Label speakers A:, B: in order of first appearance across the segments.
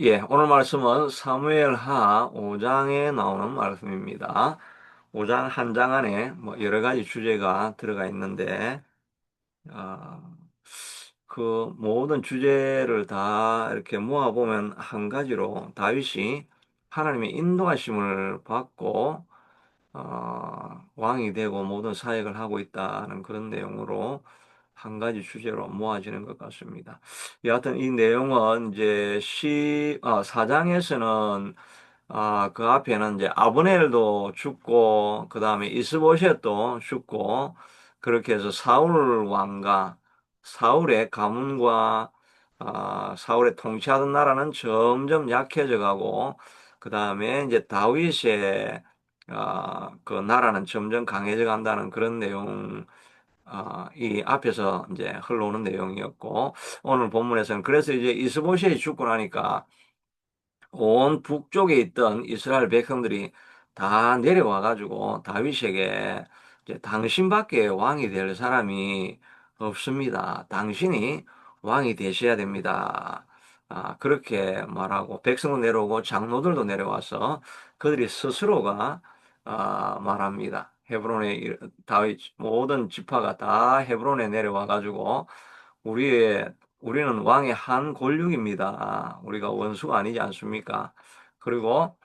A: 예, 오늘 말씀은 사무엘하 5장에 나오는 말씀입니다. 5장 한 장 안에 뭐 여러 가지 주제가 들어가 있는데, 어, 그 모든 주제를 다 이렇게 모아 보면 한 가지로 다윗이 하나님의 인도하심을 받고, 어, 왕이 되고 모든 사역을 하고 있다는 그런 내용으로 한 가지 주제로 모아지는 것 같습니다. 여하튼 이 내용은 이제 시, 아, 사장에서는 아, 그 앞에는 이제 아브넬도 죽고, 그 다음에 이스보셋도 죽고, 그렇게 해서 사울 왕과 사울의 가문과 아, 사울의 통치하던 나라는 점점 약해져 가고, 그 다음에 이제 다윗의 아, 그 나라는 점점 강해져 간다는 그런 내용 아, 이 앞에서 이제 흘러오는 내용이었고, 오늘 본문에서는 그래서 이제 이스보셋이 죽고 나니까 온 북쪽에 있던 이스라엘 백성들이 다 내려와 가지고 다윗에게 이제 당신밖에 왕이 될 사람이 없습니다. 당신이 왕이 되셔야 됩니다. 아, 그렇게 말하고 백성도 내려오고 장로들도 내려와서 그들이 스스로가 아, 말합니다. 헤브론에 이- 다윗 모든 지파가 다 헤브론에 내려와 가지고 우리의 우리는 왕의 한 권력입니다. 우리가 원수가 아니지 않습니까? 그리고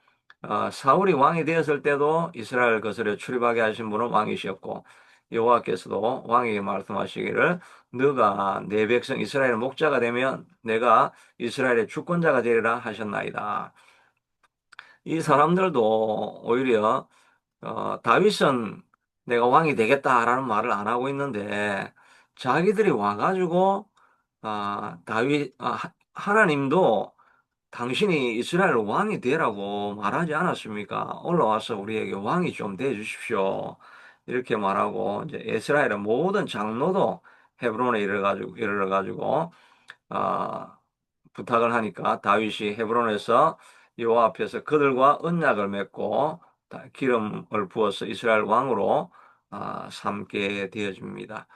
A: 어, 사울이 왕이 되었을 때도 이스라엘 거슬에 출입하게 하신 분은 왕이셨고 여호와께서도 왕에게 말씀하시기를 너가 내 백성 이스라엘 목자가 되면 내가 이스라엘의 주권자가 되리라 하셨나이다. 이 사람들도 오히려 어, 다윗은 내가 왕이 되겠다라는 말을 안 하고 있는데 자기들이 와가지고 아, 다윗 아, 하- 하나님도 당신이 이스라엘 왕이 되라고 말하지 않았습니까? 올라와서 우리에게 왕이 좀돼 주십시오. 이렇게 말하고 이제 이스라엘의 모든 장로도 헤브론에 이르러 가지고 이르러 가지고 아, 부탁을 하니까 다윗이 헤브론에서 여호와 앞에서 그들과 언약을 맺고 다- 기름을 부어서 이스라엘 왕으로 아, 삼게 되어집니다.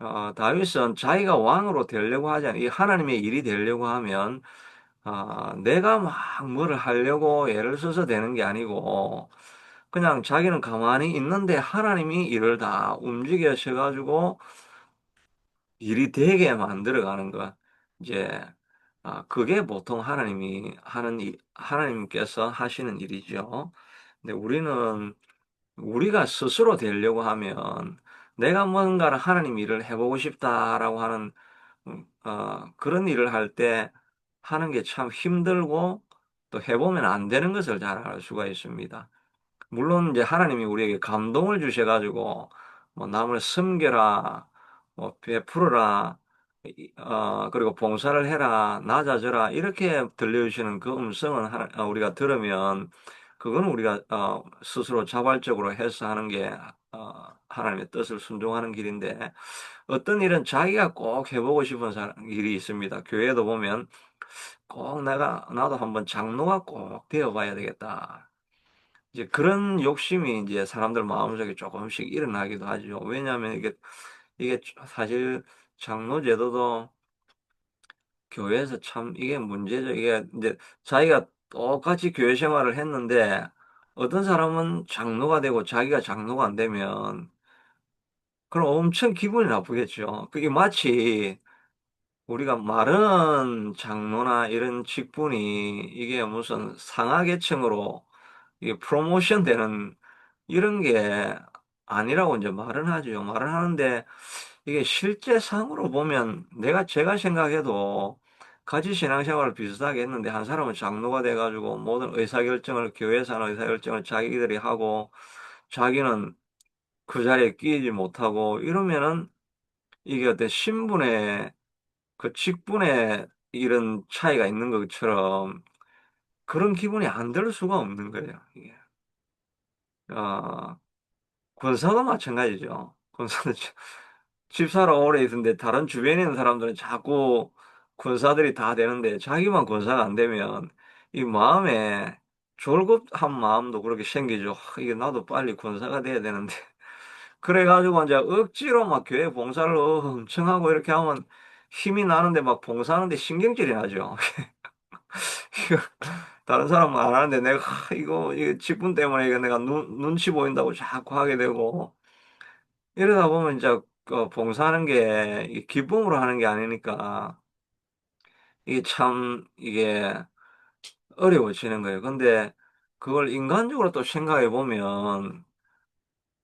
A: 어, 다윗은 자기가 왕으로 되려고 하지 않, 이 하나님의 일이 되려고 하면 아, 내가 막 뭐를 하려고 애를 써서 되는 게 아니고 그냥 자기는 가만히 있는데 하나님이 일을 다 움직여셔가지고 일이 되게 만들어 가는 것. 이제 아, 그게 보통 하나님이 하는 일, 하나님께서 하시는 일이죠. 근데 우리는 우리가 스스로 되려고 하면 내가 뭔가를 하나님 일을 해보고 싶다라고 하는 음, 어, 그런 일을 할 때 하는 게 참 힘들고 또 해보면 안 되는 것을 잘 알 수가 있습니다. 물론 이제 하나님이 우리에게 감동을 주셔가지고 뭐 남을 섬겨라, 뭐 베풀어라, 이- 어, 그리고 봉사를 해라, 낮아져라 이렇게 들려주시는 그 음성은 하나- 어, 우리가 들으면 그거는 우리가 어, 스스로 자발적으로 해서 하는 게 어, 하나님의 뜻을 순종하는 길인데 어떤 일은 자기가 꼭 해보고 싶은 일이 있습니다. 교회도 보면 꼭 내가 나도 한번 장로가 꼭 되어봐야 되겠다. 이제 그런 욕심이 이제 사람들 마음속에 조금씩 일어나기도 하죠. 왜냐하면 이게 이게 사실 장로 제도도 교회에서 참 이게 문제죠. 이게 이제 자기가 똑같이 교회 생활을 했는데 어떤 사람은 장로가 되고 자기가 장로가 안 되면 그럼 엄청 기분이 나쁘겠죠. 그게 마치 우리가 마른 장로나 이런 직분이 이게 무슨 상하계층으로 이게 프로모션 되는 이런 게 아니라고 이제 말은 하죠. 말은 하는데 이게 실제 상으로 보면 내가 제가 생각해도 같이 신앙생활을 비슷하게 했는데 한 사람은 장로가 돼가지고 모든 의사결정을 교회에서 하는 의사결정을 자기들이 하고 자기는 그 자리에 끼지 못하고 이러면은 이게 어떤 신분의 그 직분에 이런 차이가 있는 것처럼 그런 기분이 안 들 수가 없는 거예요. 이게. 어, 권사도 마찬가지죠. 권사도 지- 집사로 오래 있는데 다른 주변에 있는 사람들은 자꾸 권사들이 다 되는데 자기만 권사가 안 되면 이 마음에 졸급한 마음도 그렇게 생기죠. 하, 이게 나도 빨리 권사가 돼야 되는데. 그래가지고 이제 억지로 막 교회 봉사를 엄청 하고 이렇게 하면 힘이 나는데 막 봉사하는데 신경질이 나죠. 다른 사람은 안 하는데 내가 하, 이거 이거 직분 때문에 이거 내가 눈, 눈치 보인다고 자꾸 하게 되고 이러다 보면 이제 그 봉사하는 게 기쁨으로 하는 게 아니니까 이게 참 이게 어려워지는 거예요. 근데 그걸 인간적으로 또 생각해 보면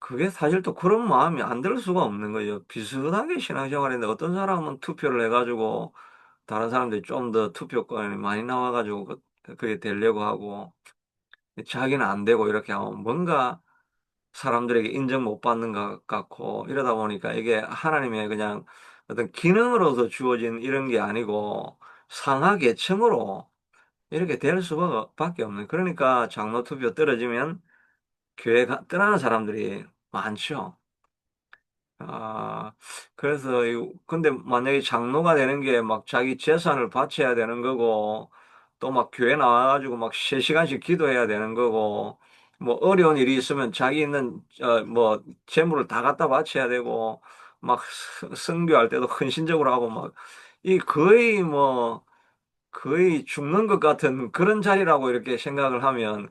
A: 그게 사실 또 그런 마음이 안 들 수가 없는 거죠. 비슷하게 신앙생활인데 어떤 사람은 투표를 해가지고 다른 사람들이 좀 더 투표권이 많이 나와가지고 그- 그게 되려고 하고 자기는 안 되고 이렇게 하면 뭔가 사람들에게 인정 못 받는 것 같고 이러다 보니까 이게 하나님의 그냥 어떤 기능으로서 주어진 이런 게 아니고 상하 계층으로 이렇게 될 수밖에 없는 그러니까 장로 투표 떨어지면 교회 가, 떠나는 사람들이 많죠. 아, 그래서, 이- 근데 만약에 장로가 되는 게 막 자기 재산을 바쳐야 되는 거고, 또 막 교회 나와가지고 막 3시간씩 기도해야 되는 거고, 뭐 어려운 일이 있으면 자기 있는, 어, 뭐, 재물을 다 갖다 바쳐야 되고, 막 스- 선교할 때도 헌신적으로 하고, 막, 이 거의 뭐, 거의 죽는 것 같은 그런 자리라고 이렇게 생각을 하면,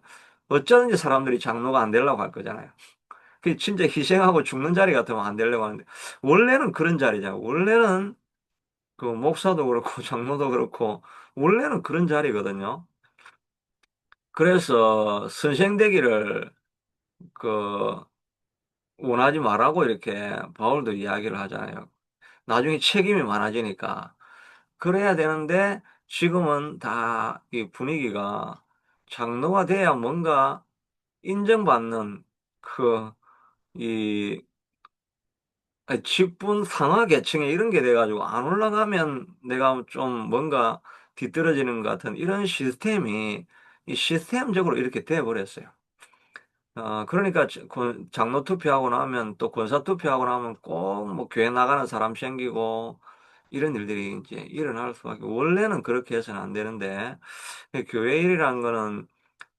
A: 어쩌든지 사람들이 장로가 안 되려고 할 거잖아요. 그 진짜 희생하고 죽는 자리 같으면 안 되려고 하는데 원래는 그런 자리잖아. 원래는 그 목사도 그렇고 장로도 그렇고 원래는 그런 자리거든요. 그래서 선생 되기를 그 원하지 말라고 이렇게 바울도 이야기를 하잖아요. 나중에 책임이 많아지니까 그래야 되는데 지금은 다 이 분위기가 장로가 돼야 뭔가 인정받는 그이 아니, 직분 상하 계층에 이런 게 돼가지고 안 올라가면 내가 좀 뭔가 뒤떨어지는 것 같은 이런 시스템이 이 시스템적으로 이렇게 돼버렸어요. 어, 그러니까 장로 투표하고 나면 또 권사 투표하고 나면 꼭 뭐 교회 나가는 사람 생기고 이런 일들이 이제 일어날 수밖에 원래는 그렇게 해서는 안 되는데 교회 일이라는 거는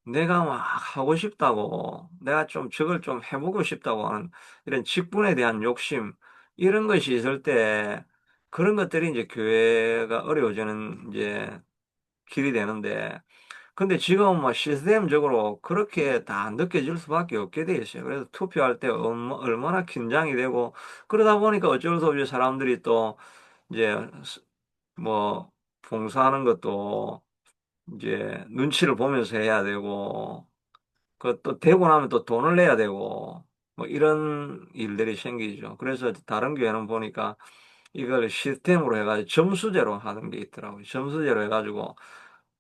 A: 내가 막 하고 싶다고, 내가 좀 저걸 좀 해보고 싶다고 하는 이런 직분에 대한 욕심, 이런 것이 있을 때, 그런 것들이 이제 교회가 어려워지는 이제 길이 되는데, 근데 지금 뭐 시스템적으로 그렇게 다 느껴질 수밖에 없게 돼 있어요. 그래서 투표할 때 얼마- 얼마나 긴장이 되고, 그러다 보니까 어쩔 수 없이 사람들이 또 이제 뭐 봉사하는 것도 이제 눈치를 보면서 해야 되고, 그또 되고 나면 또 돈을 내야 되고 뭐 이런 일들이 생기죠. 그래서 다른 교회는 보니까 이걸 시스템으로 해가지고 점수제로 하는 게 있더라고요. 점수제로 해가지고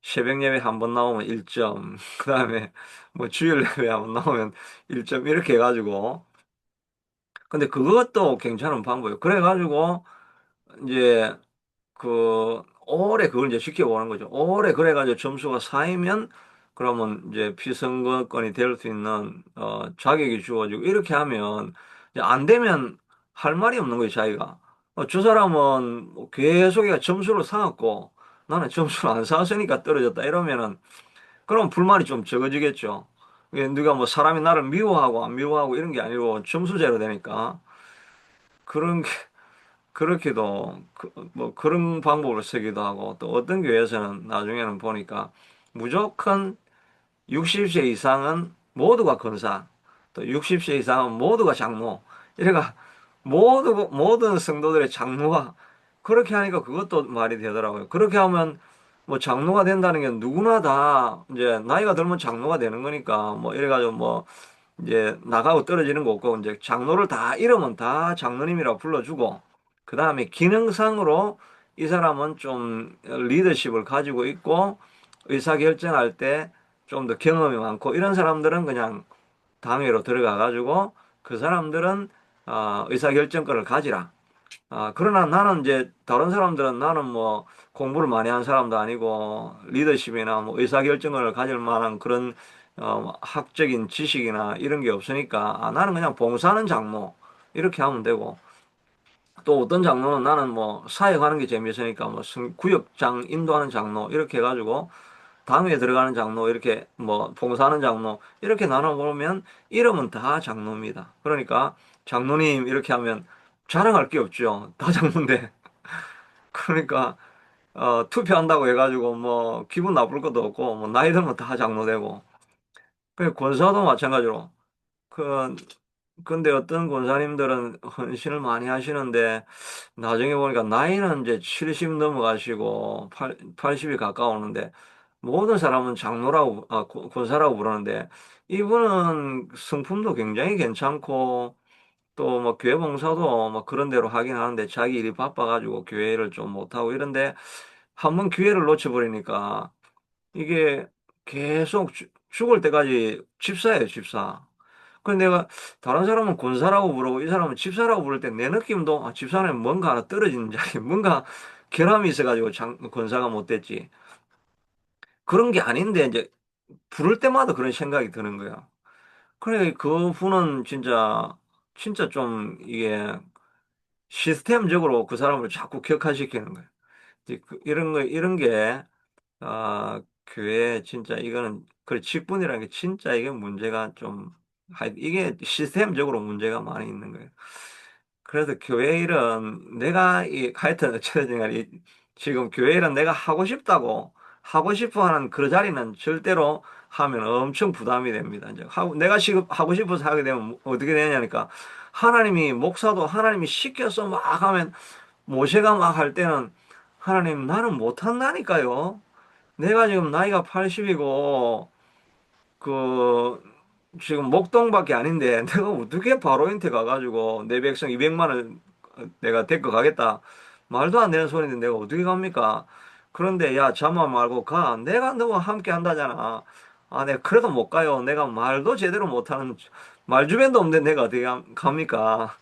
A: 새벽 예배 한 번 나오면 1점, 그 다음에 뭐 주일 예배 한 번 나오면 1점 이렇게 해가지고 근데 그것도 괜찮은 방법이에요. 그래가지고 이제 그 오래 그걸 이제 지켜보는 거죠. 오래 그래가지고 점수가 쌓이면 그러면 이제 피선거권이 될 수 있는 어 자격이 주어지고 이렇게 하면 이제 안 되면 할 말이 없는 거예요, 자기가. 어, 저 사람은 뭐 계속 점수를 쌓았고 나는 점수를 안 쌓았으니까 떨어졌다 이러면은 그럼 불만이 좀 적어지겠죠. 누가 뭐 사람이 나를 미워하고 안 미워하고 이런 게 아니고 점수제로 되니까 그런 그렇게도 그, 뭐 그런 방법을 쓰기도 하고 또 어떤 교회에서는 나중에는 보니까 무조건 60세 이상은 모두가 권사 또 60세 이상은 모두가 장로 이래가 모두 모든 성도들의 장로가 그렇게 하니까 그것도 말이 되더라고요. 그렇게 하면 뭐 장로가 된다는 게 누구나 다 이제 나이가 들면 장로가 되는 거니까 뭐 이래가지고 뭐 이제 나가고 떨어지는 거 없고 이제 장로를 다 이름은 다 장로님이라고 불러주고 그 다음에 기능상으로 이 사람은 좀 리더십을 가지고 있고 의사결정할 때 좀 더 경험이 많고 이런 사람들은 그냥 당회로 들어가 가지고 그 사람들은 어, 의사결정권을 가지라. 아, 그러나 나는 이제 다른 사람들은 나는 뭐 공부를 많이 한 사람도 아니고 리더십이나 뭐 의사결정을 가질 만한 그런 어, 학적인 지식이나 이런 게 없으니까 아, 나는 그냥 봉사하는 장로 이렇게 하면 되고 또 어떤 장로는 나는 뭐 사역하는 게 재미있으니까 뭐 구역장 인도하는 장로 이렇게 해가지고 당회에 들어가는 장로 이렇게 뭐 봉사하는 장로 이렇게 나눠보면 이름은 다 장로입니다. 그러니까 장로님 이렇게 하면 자랑할 게 없죠. 다 장로인데. 그러니까 어, 투표한다고 해가지고 뭐 기분 나쁠 것도 없고 뭐 나이 들면 다 장로되고 그 권사도 마찬가지로 그 근데 어떤 권사님들은 헌신을 많이 하시는데 나중에 보니까 나이는 이제 70 넘어가시고 8, 80이 가까우는데 모든 사람은 장로라고 아, 권- 권사라고 부르는데 이분은 성품도 굉장히 괜찮고 또 뭐 교회 봉사도 뭐 그런 대로 하긴 하는데 자기 일이 바빠가지고 교회를 좀 못하고 이런데 한번 기회를 놓쳐버리니까 이게 계속 죽- 죽을 때까지 집사예요, 집사. 근데 내가 다른 사람은 권사라고 부르고 이 사람은 집사라고 부를 때 내 느낌도 아, 집사는 뭔가 하나 떨어지는 자리, 뭔가 결함이 있어가지고 장, 권사가 못 됐지. 그런 게 아닌데 이제 부를 때마다 그런 생각이 드는 거야. 그래 그 분은 진짜 진짜 좀 이게 시스템적으로 그 사람을 자꾸 격화시키는 거야. 그- 이런 거 이런 게 아, 교회 진짜 이거는 그 직분이라는 게 진짜 이게 문제가 좀 이게 시스템적으로 문제가 많이 있는 거예요. 그래서 교회 일은 내가 이 하여튼 어쨌든 지금 교회 일은 내가 하고 싶다고 하고 싶어 하는 그 자리는 절대로 하면 엄청 부담이 됩니다. 이제 하고 내가 지금 하고 싶어서 하게 되면 어떻게 되냐니까 하나님이 목사도 하나님이 시켜서 막 하면 모세가 막 할 때는 하나님 나는 못 한다니까요. 내가 지금 나이가 80이고 그 지금 목동밖에 아닌데 내가 어떻게 바로인테 가가지고 내 백성 200만을 내가 데리고 가겠다. 말도 안 되는 소리인데 내가 어떻게 갑니까? 그런데 야 자만 말고 가. 내가 너와 함께 한다잖아. 아 내가 그래도 못 가요. 내가 말도 제대로 못하는 말 주변도 없는데 내가 어떻게 감- 갑니까?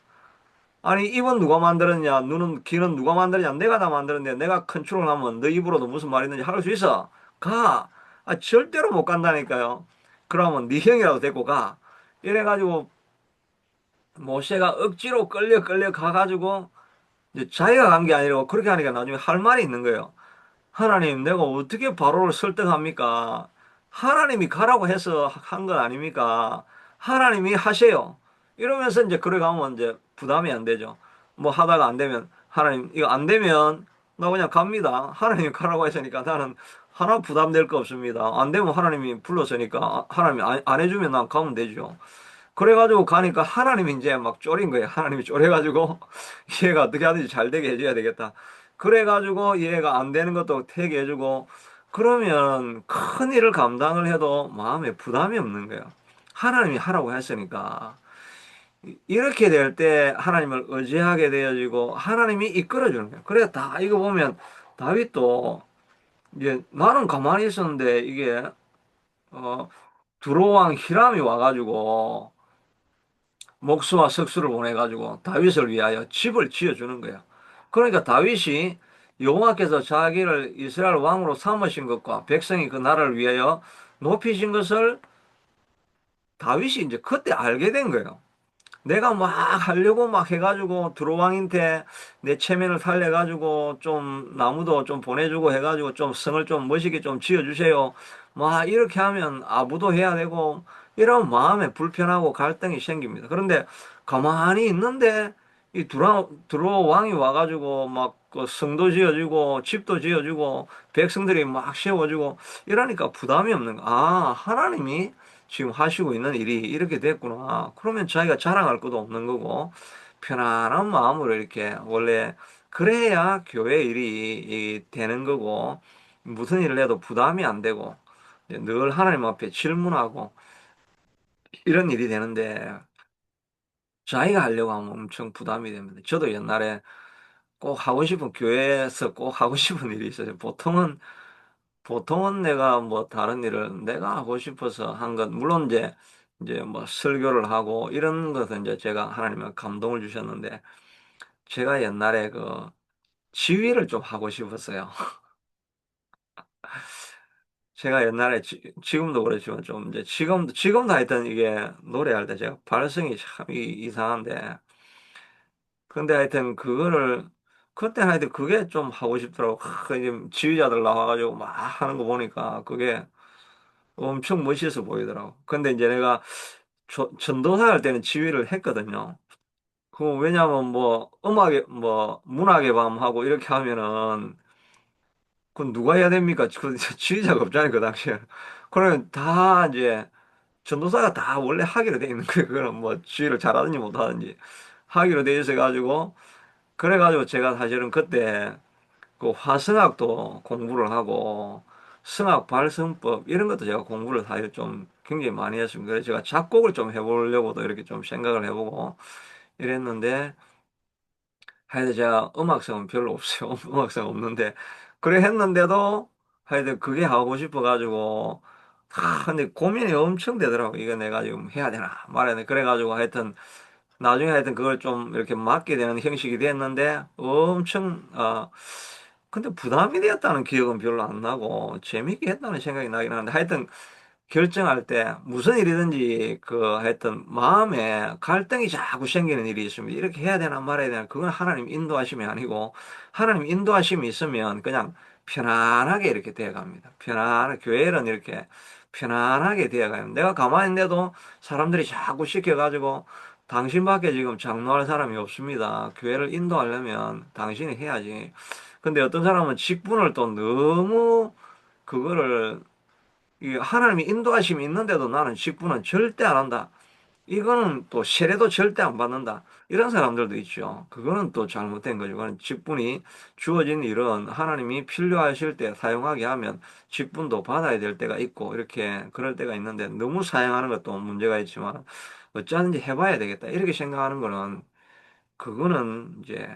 A: 아니 입은 누가 만들었냐? 눈은 귀는 누가 만들었냐? 내가 다 만들었는데 내가 컨트롤하면 너 입으로도 무슨 말 있는지 할 수 있어? 가! 아, 절대로 못 간다니까요 그러면 네 형이라도 데리고 가 이래가지고 모세가 억지로 끌려 끌려 가가지고 이제 자기가 간 게 아니라 그렇게 하니까 나중에 할 말이 있는 거예요 하나님, 내가 어떻게 바로를 설득합니까? 하나님이 가라고 해서 한 건 아닙니까? 하나님이 하세요. 이러면서 이제 그래 가면 이제 부담이 안 되죠. 뭐 하다가 안 되면 하나님 이거 안 되면 나 그냥 갑니다. 하나님이 가라고 했으니까 나는 하나 부담될 거 없습니다. 안 되면 하나님이 불렀으니까 하나님이 안, 안 해주면 난 가면 되죠. 그래가지고 가니까 하나님이 이제 막 쫄인 거예요. 하나님이 쫄해가지고 얘가 어떻게 하든지 잘 되게 해줘야 되겠다. 그래가지고 얘가 안 되는 것도 되게 해주고 그러면 큰 일을 감당을 해도 마음에 부담이 없는 거예요. 하나님이 하라고 했으니까. 이렇게 될 때 하나님을 의지하게 되어지고 하나님이 이끌어 주는 거예요. 그래 다 이거 보면 다윗도 이제 나는 가만히 있었는데 이게 어 두로왕 히람이 와가지고 목수와 석수를 보내가지고 다윗을 위하여 집을 지어주는 거예요. 그러니까 다윗이 여호와께서 자기를 이스라엘 왕으로 삼으신 것과 백성이 그 나라를 위하여 높이신 것을 다윗이 이제 그때 알게 된 거예요. 내가 막 하려고 막 해가지고 두루왕한테 내 체면을 살려가지고 좀 나무도 좀 보내주고 해가지고 좀 성을 좀 멋있게 좀 지어주세요. 막 이렇게 하면 아부도 해야 되고 이런 마음에 불편하고 갈등이 생깁니다. 그런데 가만히 있는데 이 두라, 두루왕이 와가지고 막 그 성도 지어주고 집도 지어주고 백성들이 막 세워주고 이러니까 부담이 없는 거. 아, 하나님이 지금 하시고 있는 일이 이렇게 됐구나. 그러면 자기가 자랑할 것도 없는 거고, 편안한 마음으로 이렇게, 원래, 그래야 교회 일이 되는 거고, 무슨 일을 해도 부담이 안 되고, 늘 하나님 앞에 질문하고, 이런 일이 되는데, 자기가 하려고 하면 엄청 부담이 됩니다. 저도 옛날에 꼭 하고 싶은, 교회에서 꼭 하고 싶은 일이 있어요. 보통은 보통은 내가 뭐 다른 일을 내가 하고 싶어서 한 것, 물론 이제, 이제 뭐 설교를 하고 이런 것은 이제 제가 하나님의 감동을 주셨는데, 제가 옛날에 그 지휘를 좀 하고 싶었어요. 제가 옛날에 지, 지금도 그렇지만 좀 이제 지금도, 지금도 하여튼 이게 노래할 때 제가 발성이 참 이- 이상한데, 근데 하여튼 그거를 그때 하여튼 그게 좀 하고 싶더라고. 하, 이제 지휘자들 나와가지고 막 하는 거 보니까 그게 엄청 멋있어 보이더라고. 근데 이제 내가 조- 전도사 할 때는 지휘를 했거든요. 그 왜냐면 뭐 음악의 뭐 문학의 밤하고 이렇게 하면은 그건 누가 해야 됩니까? 그 지휘자가 없잖아요, 그 당시에. 그러면 다 이제 전도사가 다 원래 하기로 돼 있는 거예요. 그거는 뭐 지휘를 잘하든지 못하든지 하기로 돼 있어 가지고 그래가지고 제가 사실은 그때 그 화성학도 공부를 하고 성악 발성법 이런 것도 제가 공부를 사실 좀 굉장히 많이 했습니다. 그래서 제가 작곡을 좀 해보려고도 이렇게 좀 생각을 해보고 이랬는데 하여튼 제가 음악성은 별로 없어요. 음악성 없는데 그래 했는데도 하여튼 그게 하고 싶어가지고 아 근데 고민이 엄청 되더라고. 이거 내가 지금 해야 되나 말해야 되나 그래가지고 하여튼 나중에 하여튼 그걸 좀 이렇게 맡게 되는 형식이 됐는데 엄청 어 근데 부담이 되었다는 기억은 별로 안 나고 재밌게 했다는 생각이 나긴 하는데 하여튼 결정할 때 무슨 일이든지 그 하여튼 마음에 갈등이 자꾸 생기는 일이 있으면 이렇게 해야 되나 말아야 되나 그건 하나님 인도하심이 아니고 하나님 인도하심이 있으면 그냥 편안하게 이렇게 되어갑니다. 편안하게 교회는 이렇게 편안하게 되어가요. 내가 가만히 있는데도 사람들이 자꾸 시켜가지고 당신밖에 지금 장로할 사람이 없습니다. 교회를 인도하려면 당신이 해야지. 근데 어떤 사람은 직분을 또 너무 그거를 이 하나님이 인도하심이 있는데도 나는 직분은 절대 안 한다. 이거는 또 세례도 절대 안 받는다. 이런 사람들도 있죠. 그거는 또 잘못된 거죠. 그건 직분이 주어진 일은 하나님이 필요하실 때 사용하게 하면 직분도 받아야 될 때가 있고 이렇게 그럴 때가 있는데 너무 사용하는 것도 문제가 있지만 어쩌든지 해봐야 되겠다. 이렇게 생각하는 거는 그거는 이제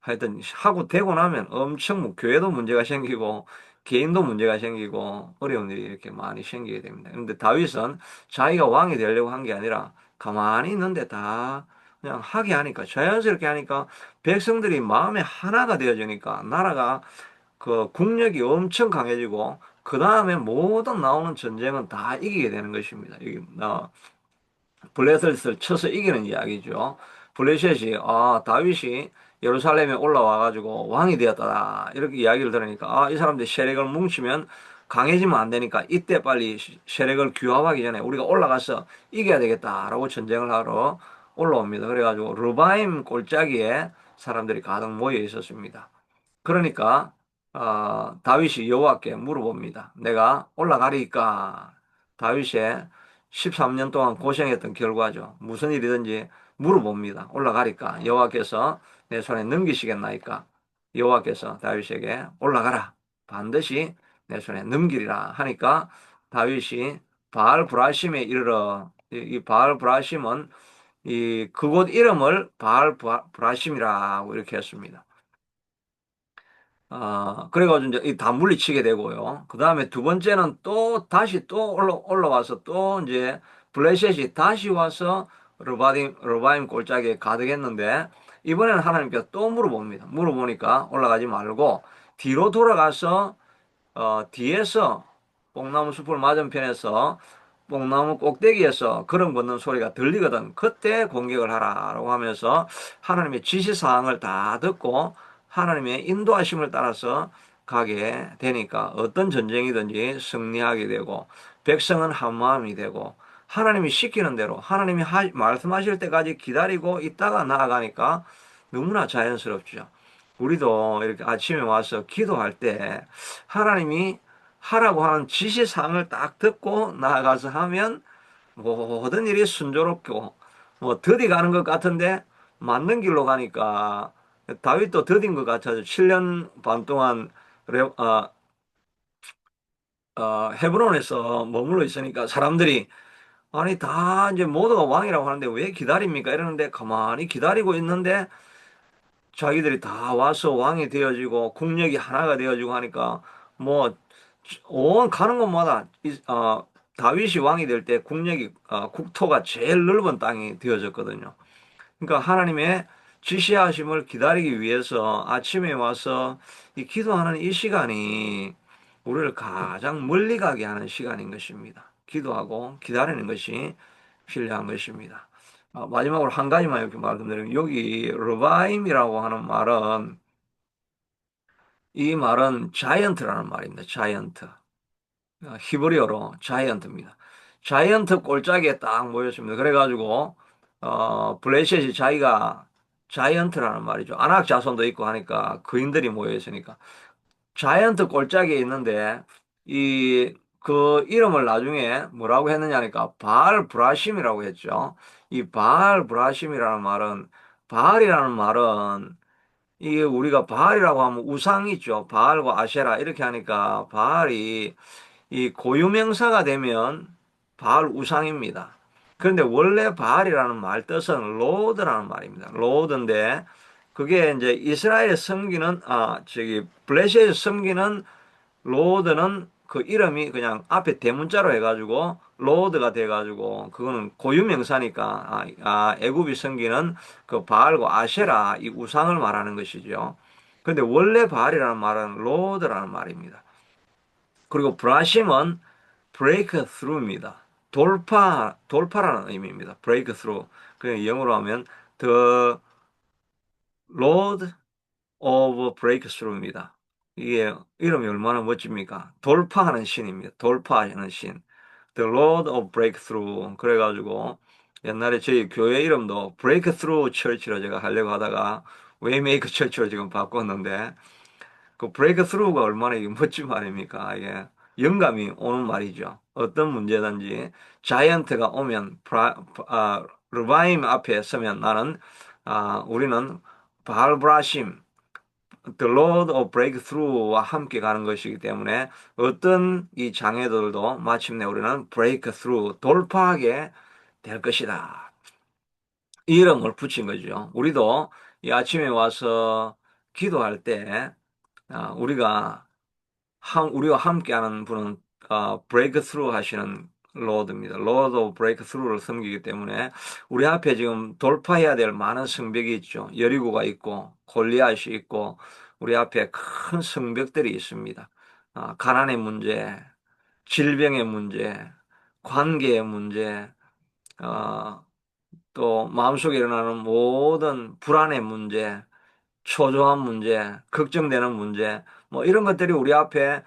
A: 하여튼 하고 되고 나면 엄청 뭐 교회도 문제가 생기고 개인도 문제가 생기고 어려운 일이 이렇게 많이 생기게 됩니다. 그런데 다윗은 자기가 왕이 되려고 한 게 아니라 가만히 있는데 다 그냥 하게 하니까 자연스럽게 하니까 백성들이 마음에 하나가 되어지니까 나라가 그 국력이 엄청 강해지고 그 다음에 모든 나오는 전쟁은 다 이기게 되는 것입니다. 이게 어, 블레셋을 쳐서 이기는 이야기죠. 블레셋이 아 다윗이 예루살렘에 올라와 가지고 왕이 되었다 이렇게 이야기를 들으니까 아 이 사람들 세력을 뭉치면 강해지면 안 되니까 이때 빨리 세력을 규합하기 전에 우리가 올라가서 이겨야 되겠다라고 전쟁을 하러 올라옵니다. 그래가지고 르바임 골짜기에 사람들이 가득 모여 있었습니다. 그러니까 어, 다윗이 여호와께 물어봅니다. 내가 올라가리까? 다윗의 13년 동안 고생했던 결과죠. 무슨 일이든지 물어봅니다. 올라가리까? 여호와께서 내 손에 넘기시겠나이까? 여호와께서 다윗에게 올라가라. 반드시 내 손에 넘기리라 하니까 다윗이 바알 브라심에 이르러 이 바알 브라심은 이 그곳 이름을 바알 브라심이라고 이렇게 했습니다. 아, 그래가지고 이제 이다 물리치게 되고요. 그 다음에 두 번째는 또 다시 또 올라, 올라와서 또 이제 블레셋이 다시 와서 르바임, 르바임 골짜기에 가득했는데 이번에는 하나님께서 또 물어봅니다. 물어보니까 올라가지 말고 뒤로 돌아가서 어, 뒤에서 뽕나무 숲을 맞은편에서 뽕나무 꼭대기에서 걸음 걷는 소리가 들리거든. 그때 공격을 하라라고 하면서 하나님의 지시사항을 다 듣고 하나님의 인도하심을 따라서 가게 되니까 어떤 전쟁이든지 승리하게 되고 백성은 한 마음이 되고 하나님이 시키는 대로 하나님이 하, 말씀하실 때까지 기다리고 있다가 나아가니까 너무나 자연스럽죠. 우리도 이렇게 아침에 와서 기도할 때 하나님이 하라고 하는 지시사항을 딱 듣고 나아가서 하면 모든 일이 순조롭고 뭐 더디 가는 것 같은데 맞는 길로 가니까 다윗도 더딘 것 같아서 7년 반 동안 레, 어, 어, 헤브론에서 머물러 있으니까 사람들이 아니 다 이제 모두가 왕이라고 하는데 왜 기다립니까? 이러는데 가만히 기다리고 있는데 자기들이 다 와서 왕이 되어지고 국력이 하나가 되어지고 하니까 뭐 온 가는 곳마다 이, 어, 다윗이 왕이 될 때 국력이 어, 국토가 제일 넓은 땅이 되어졌거든요. 그러니까 하나님의 지시하심을 기다리기 위해서 아침에 와서 이 기도하는 이 시간이 우리를 가장 멀리 가게 하는 시간인 것입니다. 기도하고 기다리는 것이 필요한 것입니다. 아, 마지막으로 한 가지만 이렇게 말씀드리면 여기 르바임이라고 하는 말은 이 말은 자이언트라는 말입니다. 자이언트. 아, 히브리어로 자이언트입니다. 자이언트 골짜기에 딱 모였습니다. 그래가지고 어, 블레셋이 자기가 자이언트라는 말이죠. 안악 자손도 있고 하니까 그인들이 모여 있으니까 자이언트 골짜기에 있는데 이 그 이름을 나중에 뭐라고 했느냐니까 바알 브라심이라고 했죠. 이 바알 브라심이라는 말은 바알이라는 말은 이게 우리가 바알이라고 하면 우상이 있죠. 바알과 아세라 이렇게 하니까 바알이 이 고유명사가 되면 바알 우상입니다. 그런데 원래 바알이라는 말 뜻은 로드라는 말입니다. 로드인데 그게 이제 이스라엘 섬기는 아 저기 블레셋 섬기는 로드는 그 이름이 그냥 앞에 대문자로 해가지고 로드가 돼가지고 그거는 고유명사니까 아, 아 애굽이 섬기는 그 바알과 아세라 이 우상을 말하는 것이죠. 근데 원래 바알이라는 말은 로드라는 말입니다. 그리고 브라심은 break through입니다. 돌파 돌파라는 의미입니다. break through. 그 영어로 하면 the road of breakthrough입니다. 이게 이름이 얼마나 멋집니까? 돌파하는 신입니다. 돌파하는 신. The Lord of Breakthrough. 그래가지고 옛날에 저희 교회 이름도 Breakthrough Church로 제가 하려고 하다가 Waymaker Church로 지금 바꿨는데 그 Breakthrough가 얼마나 멋진 말입니까? 이게 영감이 오는 말이죠. 어떤 문제든지 자이언트가 오면 프라, 아, 르바임 앞에 서면 나는 아, 우리는 바알브라심 The Lord of Breakthrough와 함께 가는 것이기 때문에 어떤 이 장애들도 마침내 우리는 Breakthrough, 돌파하게 될 것이다. 이 이름을 붙인 거죠. 우리도 이 아침에 와서 기도할 때 아, 우리가 우리와 함께하는 분은 브레이크스루 하시는 로드입니다. 로드 오브 브레이크스루를 섬기기 때문에 우리 앞에 지금 돌파해야 될 많은 성벽이 있죠. 여리고가 있고 골리앗이 있고 우리 앞에 큰 성벽들이 있습니다. 아, 가난의 문제, 질병의 문제, 관계의 문제, 어, 또 마음속에 일어나는 모든 불안의 문제, 초조한 문제, 걱정되는 문제, 뭐 이런 것들이 우리 앞에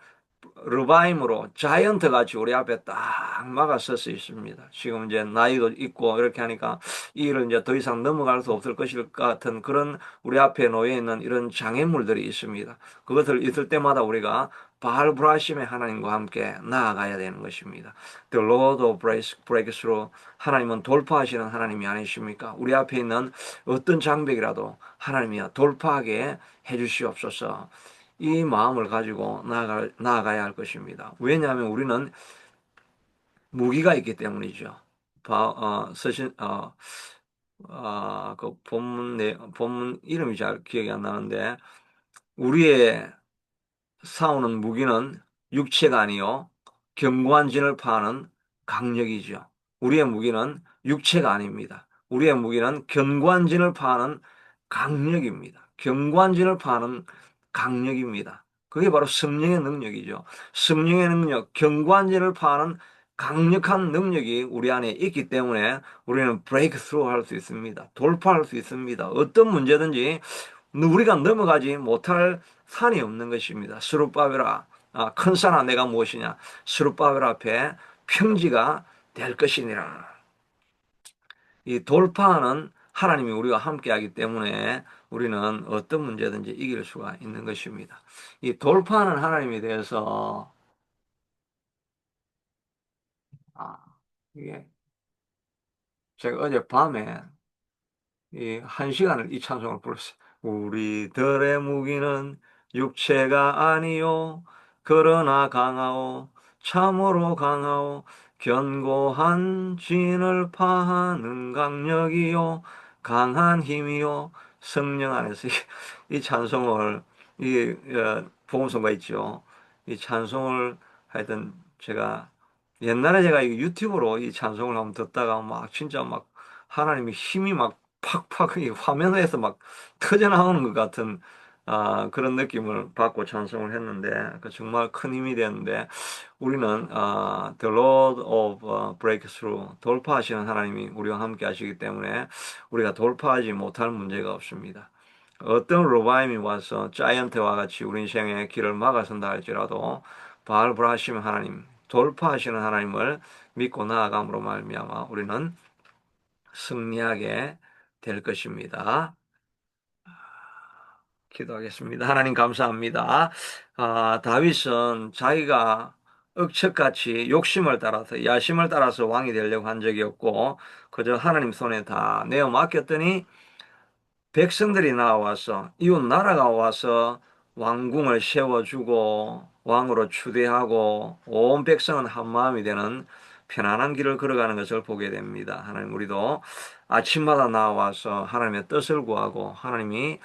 A: 르바임으로 자이언트 같이 우리 앞에 딱 막아설 수 있습니다. 지금 이제 나이도 있고 이렇게 하니까 이 일을 이제 더 이상 넘어갈 수 없을 것일 것 같은 그런 우리 앞에 놓여 있는 이런 장애물들이 있습니다. 그것을 있을 때마다 우리가 바알 브라심의 하나님과 함께 나아가야 되는 것입니다. The Lord of Breakthrough 하나님은 돌파하시는 하나님이 아니십니까? 우리 앞에 있는 어떤 장벽이라도 하나님이야 돌파하게 해주시옵소서. 이 마음을 가지고 나아가, 나아가야 할 것입니다. 왜냐하면 우리는 무기가 있기 때문이죠. 바, 어, 서신, 어, 어, 그 본문, 내, 본문 이름이 잘 기억이 안 나는데, 우리의 싸우는 무기는 육체가 아니요, 견고한 진을 파는 강력이죠. 우리의 무기는 육체가 아닙니다. 우리의 무기는 견고한 진을 파는 강력입니다. 견고한 진을 파는 강력입니다. 그게 바로 성령의 능력이죠. 성령의 능력, 경관제를 파는 강력한 능력이 우리 안에 있기 때문에 우리는 브레이크 스루 할 수 있습니다. 돌파할 수 있습니다. 어떤 문제든지 우리가 넘어가지 못할 산이 없는 것입니다. 스룹바벨아, 아, 큰 산아 내가 무엇이냐? 스룹바벨 앞에 평지가 될 것이니라. 이 돌파하는 하나님이 우리와 함께하기 때문에 우리는 어떤 문제든지 이길 수가 있는 것입니다. 이 돌파하는 하나님에 대해서 아, 이게 제가 어제 밤에 이 한 시간을 이 찬송을 불렀어요. 우리들의 무기는 육체가 아니요 그러나 강하오 참으로 강하오 견고한 진을 파하는 강력이요 강한 힘이요 성령 안에서 이 찬송을 이 어, 복음성가 있죠. 이 찬송을 하여튼 제가 옛날에 제가 유튜브로 이 찬송을 한번 듣다가 막 진짜 막 하나님의 힘이 막 팍팍 이 화면에서 막 터져 나오는 것 같은 아, 그런 느낌을 받고 찬송을 했는데 그 정말 큰 힘이 되는데 우리는 아, The Lord of Breakthrough 돌파하시는 하나님이 우리와 함께 하시기 때문에 우리가 돌파하지 못할 문제가 없습니다. 어떤 로바임이 와서 자이언트와 같이 우리 인생의 길을 막아선다 할지라도 바알브라시는 하나님 돌파하시는 하나님을 믿고 나아감으로 말미암아 우리는 승리하게 될 것입니다. 기도하겠습니다. 하나님 감사합니다. 아, 다윗은 자기가 억척같이 욕심을 따라서 야심을 따라서 왕이 되려고 한 적이 없고 그저 하나님 손에 다 내어 맡겼더니 백성들이 나와서 이웃 나라가 와서 왕궁을 세워주고 왕으로 추대하고 온 백성은 한 마음이 되는 편안한 길을 걸어가는 것을 보게 됩니다. 하나님 우리도 아침마다 나와서 하나님의 뜻을 구하고 하나님이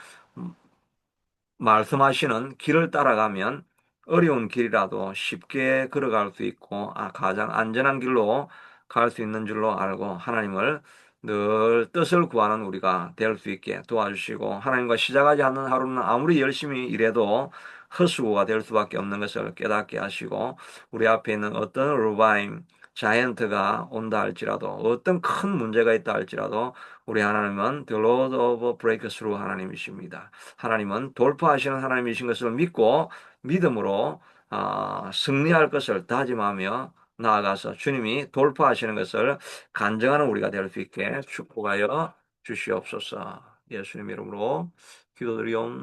A: 말씀하시는 길을 따라가면 어려운 길이라도 쉽게 걸어갈 수 있고 아, 가장 안전한 길로 갈 수 있는 줄로 알고 하나님을 늘 뜻을 구하는 우리가 될 수 있게 도와주시고 하나님과 시작하지 않는 하루는 아무리 열심히 일해도 헛수고가 될 수밖에 없는 것을 깨닫게 하시고 우리 앞에 있는 어떤 루바임 자이언트가 온다 할지라도 어떤 큰 문제가 있다 할지라도 우리 하나님은 The Lord of Breakthrough 하나님이십니다. 하나님은 돌파하시는 하나님이신 것을 믿고 믿음으로 어, 승리할 것을 다짐하며 나아가서 주님이 돌파하시는 것을 간증하는 우리가 될 수 있게 축복하여 주시옵소서. 예수님 이름으로 기도드리옵나이다.